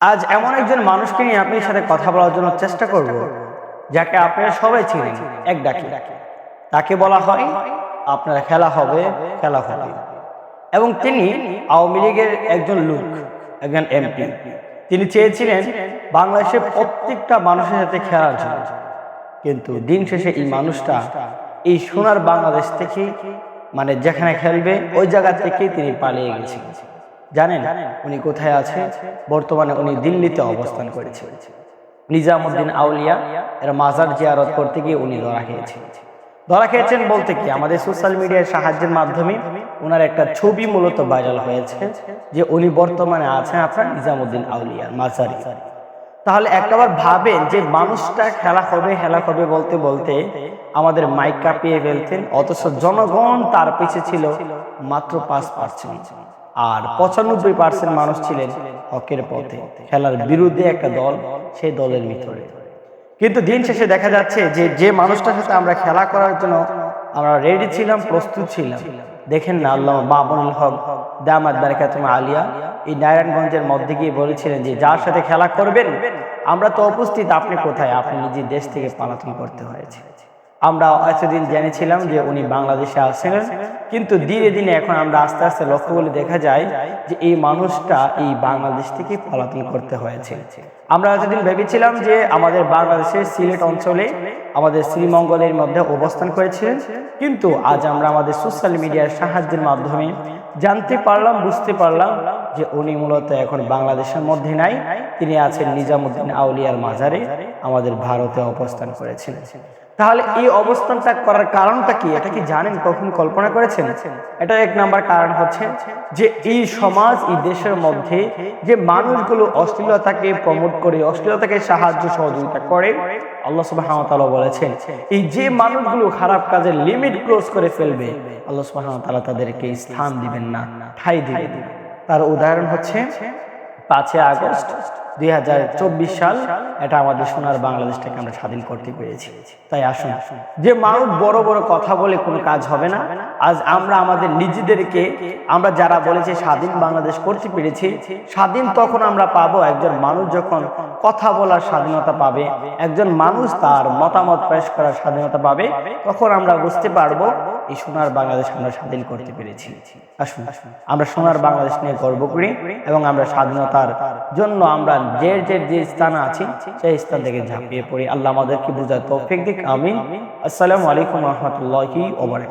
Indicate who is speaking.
Speaker 1: আজ এমন একজন মানুষকে নিয়ে আপনার সাথে কথা বলার জন্য চেষ্টা করব, যাকে আপনারা সবাই চিনেন, এক ডাকে। তাকে বলা হয়, আপনারা খেলা হবে খেলা হবে। এবং তিনি আওয়ামী লীগের একজন লোক, একজন এমপি। তিনি চেয়েছিলেন বাংলাদেশের প্রত্যেকটা মানুষের সাথে খেলার জন্য। কিন্তু দিন শেষে এই মানুষটা এই সোনার বাংলাদেশ থেকে মানে যেখানে খেলবে, ওই জায়গা থেকে তিনি পালিয়ে গেছিলেন জানেন উনি কোথায় আছে? বর্তমানে উনি দিল্লিতে অবস্থান করেছে। নিজামুদ্দিন আউলিয়া এর মাজার জিয়ারত করতে গিয়ে উনি ধরা খেয়েছেন। ধরা খেয়েছেন বলতে কি আমাদের সোশ্যাল মিডিয়ার সাহায্যের মাধ্যমে ওনার একটা ছবি মূলত ভাইরাল হয়েছে যে উনি বর্তমানে আছেন আপনার নিজামুদ্দিন আউলিয়া মাজারি। তাহলে একটাবার ভাবেন যে মানুষটা খেলা হবে খেলা হবে বলতে বলতে আমাদের মাইক কাঁপিয়ে ফেলতেন অথচ জনগণ তার পিছে ছিল মাত্র পাঁচ পার্সেন্ট। আর পঁচানব্বই পার্সেন্ট মানুষ ছিলেন হকের পথে। খেলার বিরুদ্ধে একটা দল, সেই দলের ভিতরে। কিন্তু দিন শেষে দেখা যাচ্ছে যে যে মানুষটার সাথে আমরা খেলা করার জন্য আমরা রেডি ছিলাম, প্রস্তুত ছিলাম। দেখেন না আল্লাহ বাবুল হক দামাদ বারাকাতুম আলিয়া, এই নারায়ণগঞ্জের মধ্যে গিয়ে বলেছিলেন যে, যার সাথে খেলা করবেন, আমরা তো উপস্থিত, আপনি কোথায়? আপনি নিজের দেশ থেকে পালাতন করতে হয়েছে। আমরা এতদিন জেনেছিলাম যে উনি বাংলাদেশে আছেন। কিন্তু ধীরে দিনে এখন আমরা আস্তে আস্তে লক্ষ্য করে দেখা যায় যে এই মানুষটা এই বাংলাদেশ থেকে পলাতন করতে হয়েছে। আমরা এতদিন ভেবেছিলাম যে আমাদের বাংলাদেশের সিলেট অঞ্চলে আমাদের শ্রীমঙ্গলের মধ্যে অবস্থান করেছিলেন, কিন্তু আজ আমরা আমাদের সোশ্যাল মিডিয়ার সাহায্যের মাধ্যমে জানতে পারলাম, বুঝতে পারলাম যে উনি মূলত এখন বাংলাদেশের মধ্যে নাই, তিনি আছেন নিজামুদ্দিন আউলিয়ার মাজারে আমাদের ভারতে অবস্থান করেছিলেন। তাহলে এই অবস্থানটা করার কারণটা কি? এটা কি জানেন? কখন কল্পনা করেছেন? এটা এক নাম্বার কারণ হচ্ছে যে এই সমাজ, এই দেশের মধ্যে যে মানুষগুলো অশ্লীলতাকে প্রমোট করে, অশ্লীলতাকে সাহায্য সহযোগিতা করে, আল্লাহ ওয়া বলেছেন, এই যে মানুষগুলো খারাপ কাজের লিমিট ক্রস করে ফেলবে, আল্লাহ ওয়া তাদেরকে স্থান দিবেন না, ঠাই দিবেন। তার উদাহরণ হচ্ছে পাঁচই আগস্ট দুই সাল এটা আমাদের সোনার বাংলাদেশটাকে আমরা স্বাধীন করতে পেরেছি। তাই আসুন, যে মানুষ বড় বড় কথা বলে কোনো কাজ হবে না। আজ আমরা আমাদের নিজেদেরকে, আমরা যারা বলেছি স্বাধীন বাংলাদেশ করতে পেরেছি, স্বাধীন তখন আমরা পাবো একজন মানুষ যখন কথা বলার স্বাধীনতা পাবে, একজন মানুষ তার মতামত পেশ করার স্বাধীনতা পাবে, তখন আমরা বুঝতে পারব এই সোনার বাংলাদেশ আমরা স্বাধীন করতে পেরেছি। আসুন, আমরা সোনার বাংলাদেশ নিয়ে গর্ব করি এবং আমরা স্বাধীনতার জন্য আমরা যে যে যে স্থান আছি, সেই স্থান থেকে ঝাঁপিয়ে পড়ি। আল্লাহ আমাদেরকে বুঝার তৌফিক দিক। আমিন। আসসালামু আলাইকুম রহমতুল্লাহি ওবরাকাতুহু